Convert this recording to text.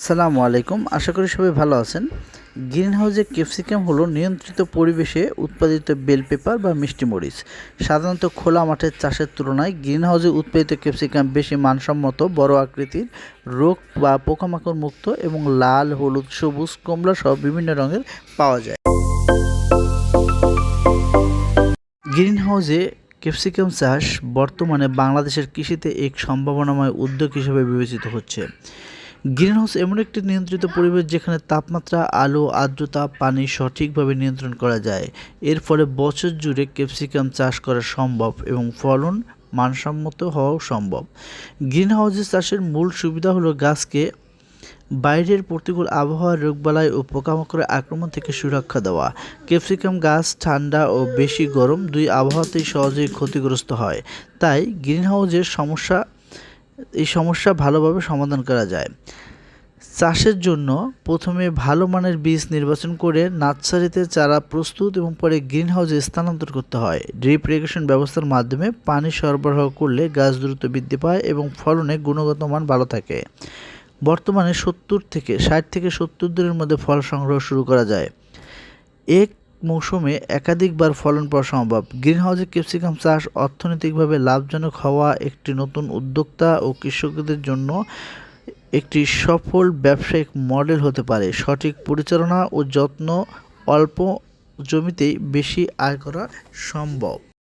আসসালামু আলাইকুম। আশা করি সবাই ভালো আছেন। গ্রিন হাউসে ক্যাপসিকাম হলো নিয়ন্ত্রিত পরিবেশে উৎপাদিত বেল পেপার বা মিষ্টি মরিচ। সাধারণত খোলা মাঠের চাষের তুলনায় গ্রিন হাউসে উৎপাদিত ক্যাপসিকাম বেশি মানসম্মত, বড় আকৃতির, রোগ বা পোকামাকড় মুক্ত এবং লাল, হলুদ, সবুজ, কমলা সহ বিভিন্ন রঙের পাওয়া যায়। গ্রিন হাউসে ক্যাপসিকাম চাষ বর্তমানে বাংলাদেশের কৃষিতে এক সম্ভাবনাময় উদ্যোগ হিসেবে বিবেচিত হচ্ছে। গ্রিনহাউস এমন একটি নিয়ন্ত্রিত পরিবেশ যেখানে তাপমাত্রা, আলো, আর্দ্রতা, পানি সঠিকভাবে নিয়ন্ত্রণ করা যায়। এর ফলে বছর জুড়ে ক্যাপসিকাম চাষ করা সম্ভব এবং ফলন মানসম্মত হওয়াও সম্ভব। গ্রিনহাউসে চাষের মূল সুবিধা হলো গাছকে বাইরের প্রতিকূল আবহাওয়ার রোগবালাই ও পোকামাকড়ের আক্রমণ থেকে সুরক্ষা দেওয়া। ক্যাপসিকাম গাছ ঠান্ডা ও বেশি গরম দুই আবহাওয়াতেই সহজেই ক্ষতিগ্রস্ত হয়। তাই গ্রিনহাউসের সমস্যা এই সমস্যা ভালোভাবে সমাধান করা যায়। চাষের জন্য প্রথমে ভালো মানের বীজ নির্বাচন করে নার্সারিতে চারা প্রস্তুত এবং পরে গ্রিনহাউসে স্থানান্তর করতে হয়। ড্রিপ ইরিগেশন ব্যবস্থার মাধ্যমে পানি সরবরাহ করলে গাছ দ্রুত বৃদ্ধি পায় এবং ফলনে গুণগত মান ভালো থাকে। বর্তমানে সত্তর থেকে ষাট থেকে সত্তর দিনের মধ্যে ফল সংগ্রহ শুরু করা যায়। এক মৌসুমে একাধিকবার ফলন পাওয়া সম্ভব। গ্রিনহাউসে ক্যাপসিকাম চাষ অর্থনৈতিকভাবে লাভজনক হওয়া একটি নতুন উদ্যোক্তা ও কৃষকদের জন্য একটি সফল ব্যবসায়িক মডেল হতে পারে। সঠিক পরিচালনা ও যত্ন অল্প জমিতেই বেশি আয় করা সম্ভব।